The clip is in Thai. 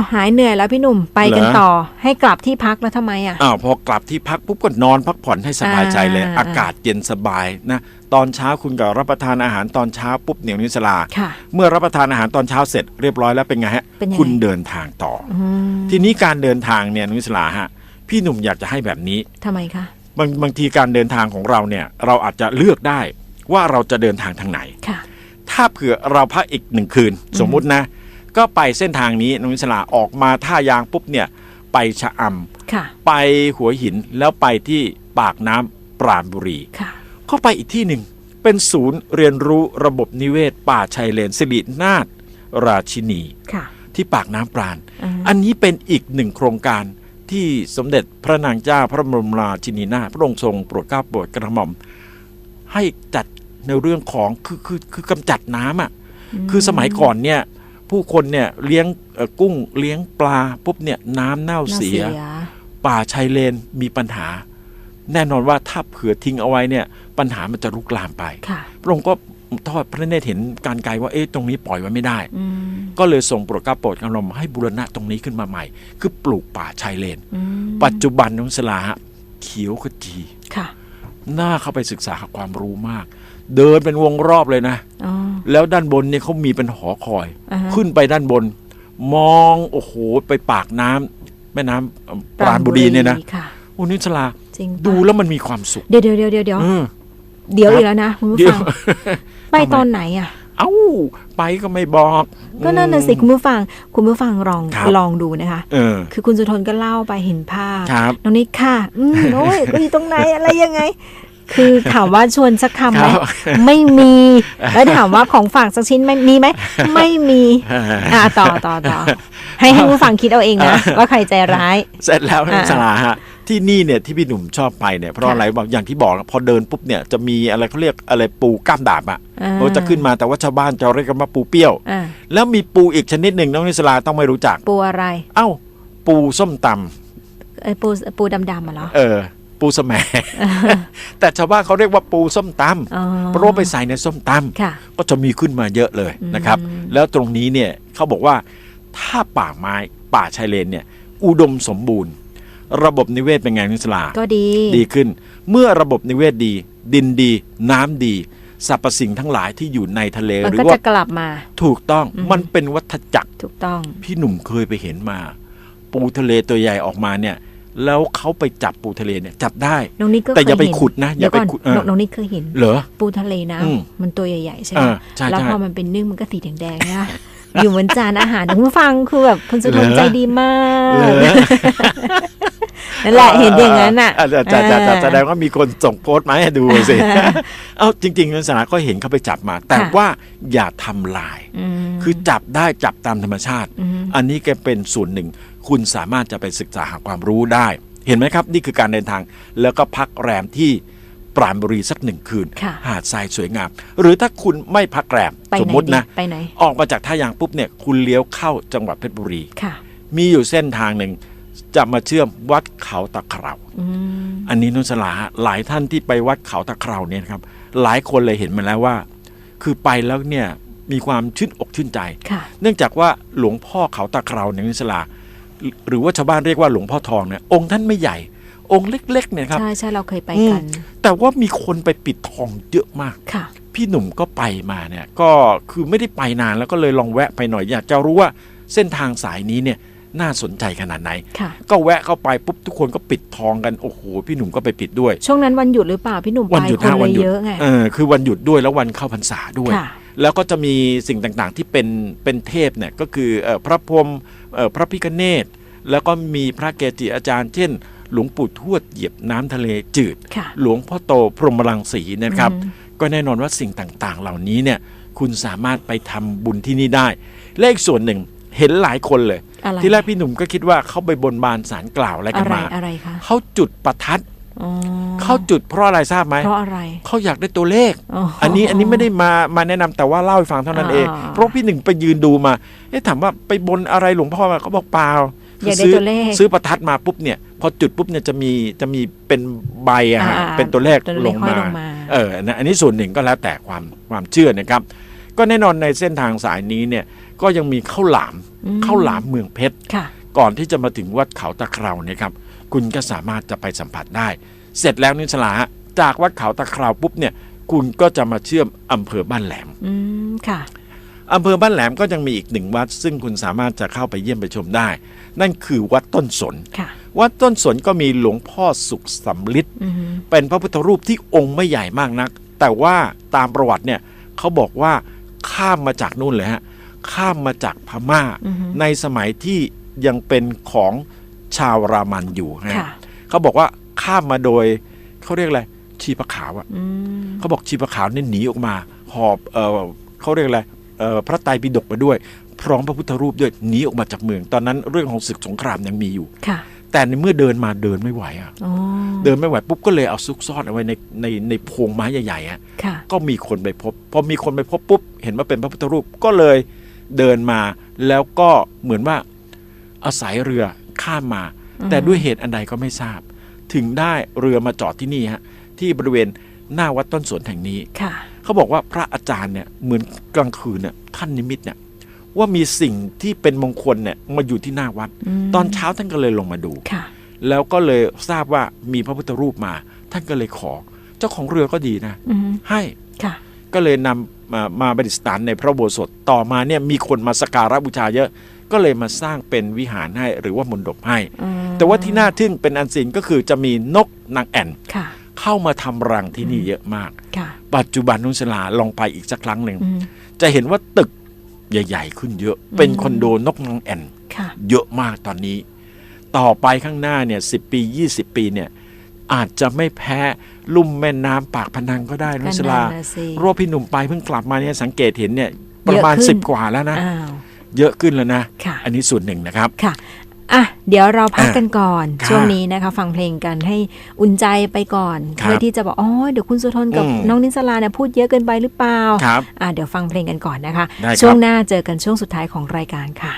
าวหายเหนื่อยแล้วพี่หนุ่มไปกันเหรอ ต่อ ให้กลับที่พักแล้วทำไมอะ อ้าวพอกลับที่พักปุ๊บก็นอนพักผ่อนให้สบายใจเลย อ่า อากาศเย็นสบายนะตอนเช้าคุณก็รับประทานอาหารตอนเช้าปุ๊บเหนียวนิสลา ค่ะ เมื่อรับประทานอาหารตอนเช้าเสร็จเรียบร้อยแล้วเป็นไงฮะเป็นยังไง คุณเดินทางต่อออืมทีนี้การเดินทางเนี่ยนุสลาฮะพี่หนุ่มอยากจะให้แบบนี้ ทำไมคะบางบางทีการเดินทางของเราเนี่ยเราอาจจะเลือกได้ว่าเราจะเดินทางทางไหน ค่ะ ถ้าเผื่อเราพักอีกหนึ่งคืน สมมุตินะ ก็ไปเส้นทางนี้น้องนิสลาออกมาท่ายางปุ๊บเนี่ยไปชะอำค่ะไปหัวหินแล้วไปที่ปากน้ำปราณบุรีค่ะเข้าไปอีกที่หนึ่งเป็นศูนย์เรียนรู้ระบบนิเวศ ป่าชายเลนสิรินาถราชินีค่ะที่ปากน้ำปราณอืมอันนี้เป็นอีกหนึ่งโครงการที่สมเด็จพระนางเจ้าพระบรมราชินีนาถพระองค์ทรงโปรดเกล้าโปรดกระหม่อม ให้จัดในเรื่องของคือคือคือกำจัดน้ำอะคือสมัยก่อนเนี่ย ผู้คนเนี่ยเลี้ยงเอ่อกุ้งเลี้ยงปลาปุ๊บเนี่ยน้ำเน่าน่าเสีเสียยป่าชายเลนมีปัญหา แน่นอนว่าถ้าเผื่อทิ้งเอาไว้เนี่ยปัญหามันจะลุกลามไปค่ะพระองค์ก็ทอดพระเนตรเห็นการไกลว่าเอ๊ะตรงนี้ปล่อยไว้ไม่ได้อืมก็เลยส่งโปรดเกล้าโปรดกระหม่อมให้บูรณะตรงนี้ขึ้นมาใหม่ คือปลูกป่าชายเลนอืมปัจจุบันน้องสลาฮะเขียวขจีค่ะ น่าเข้าไปศึกษาหาความรู้มาก เดินเป็นวงรอบเลยนะ อ๋อ แล้วด้านบนเนี่ยเขามีเป็นหอคอย อ่าฮะ ขึ้นไปด้านบน มองโอ้โหไปปากน้ำแม่น้ำเอ่อปราณบุรีเนี่ยนะค่ะ โอ้นิสลาจริงปะดูแล้วมันมีความสุขเดี๋ยวเดี๋ยวเดี๋ยวเดี๋ยวเดี๋ยวเออเดี๋ยวครับ อีกแล้วนะคุณผู้เดี๋ยฟัวงไปตอนไหนอะ เอ้า ไปก็ไม่บอก ก็นั่นน่ะสิคุณผู้ฟัง คุณผู้ฟังลองครับ ลองดูนะคะ เออ คือคุณสุทนก็เล่าไปเห็นภาพครับ น้องนิดค่ะ อืมโอ้ย ก็อยู่ตรงไหนอะไรยังไง คือถามว่าชวนสักคำไหมครับไม่มีแล้วถามว่าของฝากสักชิ้นไหมมีไหมไม่มีอ่าต่อต่อต่อให้ให้ผู้ฟังคิดเอาเองนะว่าใครใจร้าย เสร็จแล้วอ่านิสลาฮะที่นี่เนี่ยที่พี่หนุ่มชอบไปเนี่ยเพราะค่ะอะไรบอกอย่างที่บอกพอเดินปุ๊บเนี่ยจะมีอะไรเขาเรียกอะไรปูก้ามดาบอะอ่าเขาจะขึ้นมาแต่ว่าชาวบ้านจะเรียกกันว่าปูเปรี้ยวอ่าแล้วมีปูอีกชนิดหนึ่งน้องนิสลาต้องไม่รู้จักปูอะไร เอ้า ปูส้มตำเอ้ยปูปูดำๆอะเหรอเออ ปูสะแหมแต่ชาวบ้านเขาเรียกว่าปูส้มตำอ๋อเพราะว่าไปใส่ในส้มตำค่ะก็จะมีขึ้นมาเยอะเลยนะครับอืมแล้วตรงนี้เนี่ยเขาบอกว่าถ้าป่าไม้ป่าชายเลนเนี่ยอุดมสมบูรณ์ ระบบนิเวศเป็นไงนิสลาก็ดีดีขึ้น เมื่อระบบนิเวศดี ดินดี น้ำดีสรรพสิ่งทั้งหลายที่อยู่ในทะเลมันหรือก็ว่าจะกลับมา ถูกต้องอืมมันเป็นวัฏจักรถูกต้อง พี่หนุ่มเคยไปเห็นมา ปูทะเลตัวใหญ่ออกมาเนี่ย แล้วเขาไปจับปูทะเลเนี่ยจับได้ น้องนิดก็แต่อย่าเคไปเห็นขุดนะอย่าเดี๋ยวก่อนไปขุดเออน้องน้องนิดเคยเห็นเหรอปูทะเลนะอืมมันตัวใหญ่ๆใช่ไหมเออใช่แล้วใช่พอมันเป็นนึ่งมันก็สีแดงๆนะอยู่เหมือนจานอาหารคุณผู้ฟังคือแบบคุณสุทนเหรอใจดีมากเหรอนั่นแหละเห็นอย่างนั้นอะาจะจะจะจะเออแสดงว่ามีคนส่งโพสต์มาให้ดูสิ เอาจริงๆนักสาก็เห็นเขาไปจับมา แต่ค่ะว่าอย่าทำลายมคือจับได้จับตามธรรมชาติมอันนี้ก็เป็นส่วนหนึ่ง คุณสามารถจะไปศึกษาหาความรู้ได้ เห็นไหมครับ นี่คือการเดินทาง แล้วก็พักแรมที่ปราณบุรีสักหนึ่งคืน ค่ะหาดทรายสวยงาม หรือถ้าคุณไม่พักแรมไปสมไหนมติดีนะไปไหน ออกมาจากท่ายางปุ๊บเนี่ยคุณเลี้ยวเข้าจังหวัดเพชรบุรี ค่ะ มีอยู่เส้นทางหนึ่งจะมาเชื่อมวัดเขาตะเครา อืม อันนี้นุสลาฮะหลายท่านที่ไปวัดเขาตะเคราเนี่ยนะครับ หลายคนเลยเห็นมาแล้วว่า คือไปแล้วเนี่ยมีความชื่นอกชื่นใจ ค่ะ เนื่องจากว่าหลวงพ่อเขาตะเคราในยนุสลา หรือว่าชาวบ้านเรียกว่าหลวงพ่อทองเนี่ยองค์ท่านไม่ใหญ่ องค์เล็กๆเนี่ยครับใช่ใช่เราเคยไปอืมกัน แต่ว่ามีคนไปปิดทองเยอะมากค่ะ พี่หนุ่มก็ไปมาเนี่ยก็คือไม่ได้ไปนานแล้วก็เลยลองแวะไปหน่อยอยากจะรู้ว่าเส้นทางสายนี้เนี่ยน่าสนใจขนาดไหนค่ะก็แวะเข้าไปปุ๊บทุกคนก็ปิดทองกัน โอ้โห พี่หนุ่มก็ไปปิดด้วย ช่วงนั้นวันหยุดหรือเปล่า พี่หนุ่มไปวันหยุดคนฮะเลวันยหยุดเยอะไงเออคือวันหยุดด้วยแล้ววันเข้าพรรษาด้วยค่ะ แล้วก็จะมีสิ่งต่างๆที่เป็นเป็นเทพเนี่ยก็คือเอ่อพระพรหมเอ่อพระพิคเนตแล้วก็มีพระเกจิอาจารย์ เช่น หลวงปู่ทวดเหยียบน้ำทะเลจืดค่ะหลวงพ่อโตพรหมรังสีเนะครับอืมก็แน่นอนว่าสิ่งต่างๆ เหล่านี้เนี่ยคุณสามารถไปทำบุญที่นี่ได้ และอีกส่วนหนึ่งเห็นหลายคนเลยอะไรที่แรกพี่หนุ่มก็คิดว่าเขาไปบนบานสารกล่าวอะไรกัอะนไรมาอะไรคะเขาจุดประทัดอ๋อ เขาจุดเพราะอะไรทราบไหมเพราะอะไรเขาอยากได้ตัวเลขอ๋ออันนี้อันนี้ไม่ได้มามาแนะนำแต่ว่าเล่าให้ฟังเท่านั้นเองอ่าเพราะพี่หนึ่งไปยืนดูมาเอ๊ะถามว่าไปบนอะไรหลวงพ่อมาเขาบอกเปล่าอยากได้ซื้ตัวเลขซื้อประทัดมาปุ๊บเนี่ยพอจุดปุ๊บเนี่ยจะมีจะมีเป็นใบอะฮะอ่าเป็นตัวเลขตัวเลขลงห้อยมาลงมาเอออันนั้นอันนี้ส่วนหนึ่งก็แล้วแต่ความความเชื่อนะครับ ก็แน่นอนในเส้นทางสายนี้เนี่ยก็ยังมีข้าวหลามอืมข้าวหลามเมืองเพชรค่ะก่อนที่จะมาถึงวัดเขาตะเคราเนี่ยครับคุณก็สามารถจะไปสัมผัสได้ เสร็จแล้วนิสลาฮะจากวัดเขาตะเคราปุ๊บเนี่ย คุณก็จะมาเชื่อมอำเภอบ้านแหลมอืมค่ะอำเภอบ้านแหลมก็ยังมีอีกหนึ่งวัด ซึ่งคุณสามารถจะเข้าไปเยี่ยมไปชมได้ นั่นคือวัดต้นสนค่ะวัดต้นสนก็มีหลวงพ่อสุขสำลิดอืมเป็นพระพุทธรูปที่องค์ไม่ใหญ่มากนัก แต่ว่าตามประวัติเนี่ยเขาบอกว่าข้ามมาจากนู่นเลยฮะ ข้ามมาจากพม่าอืมในสมัยที่ยังเป็นของชาวรามันอยู่ฮะค่ะเขาบอกว่า ข้ามมาโดยเขาเรียกอะไรชีพขาวอะอืมเขาบอกชีพขาวเนี่ยหนีออกมา หอบเออเขาเรียกอะไรเออพระไตรปิฎกมาด้วย พร้อมพระพุทธรูปด้วยหนีออกมาจากเมือง ตอนนั้นเรื่องของศึกสงครามยังมีอยู่ค่ะแต่ในเมื่อเดินมาเดินไม่ไหวอะอ๋อเดินไม่ไหวปุ๊บก็เลยเอาซุกซ่อนเอาไว้ในในในโพรงไม้ใหญ่ๆอะค่ะก็มีคนไปพบพอมีคนไปพบปุ๊บเห็นว่าเป็นพระพุทธรูปก็เลยเดินมาแล้วก็เหมือนว่าอาศัยเรือข้ามมาอืมแต่ด้วยเหตุอันใดก็ไม่ทราบ ถึงได้เรือมาจอดที่นี่ฮะที่บริเวณหน้าวัดต้นสนแห่งนี้ค่ะเขาบอกว่าพระอาจารย์เนี่ยเหมือนกลางคืนเนี่ยท่านนิมิตเนี่ยว่ามีสิ่งที่เป็นมงคลเนี่ยมาอยู่ที่หน้าวัดมตอนเช้าท่านก็เลยลงมาดูค่ะ แล้วก็เลยทราบว่ามีพระพุทธรูปมา ท่านก็เลยขอ เจ้าของเรือก็ดีนะอืมให้ค่ะ ก็เลยนำมามาประดิษฐานในพระอุโบสถต่อมาเนี่ยมีคนมาสกการะบูชาเยอะ ก็เลยมาสร้างเป็นวิหารให้หรือว่ามณฑปให้อืมแต่ว่าที่น่าทึ่งเป็นอันซีนก็คือจะมีนกนางแอ่นค่ะเข้ามาทำรังที่นี่เยอะมากค่ะปัจจุบันนุสลาลองไปอีกสักครั้งหนึ่งอืมจะเห็นว่าตึกใหญ่ ๆ ขึ้นเยอะ เป็นคอนโดนกนางแอ่นค่ะเยอะมากตอนนี้ ต่อไปข้างหน้าเนี่ยสิปี 20 ปีเนี่ยอาจจะไม่แพ้ลุ่มแม่น้ำปากพนังก็ได้นุสลาก็นั่นน่ะสิรวบพี่หนุ่มไปเพิ่งกลับมาเนี่ยสังเกตเห็นเนี่ยประมาณเยอะขึ้น10กว่าแล้วนะอ้าว เยอะขึ้นแล้วนะค่ะอันนี้ส่วนหนึ่งนะครับค่ะอะเดี๋ยวเราพักกันก่อนค่ะช่วงนี้นะคะ ฟังเพลงกันให้อุ่นใจไปก่อนครับเพื่อที่จะบอกอ๋อเดี๋ยวคุณสุทนกับอืมน้องนิสลาเนี่ยพูดเยอะเกินไปหรือเปล่าครับอะเดี๋ยวฟังเพลงกันก่อนนะคะได้ครับช่วงหน้าเจอกันช่วงสุดท้ายของรายการค่ะ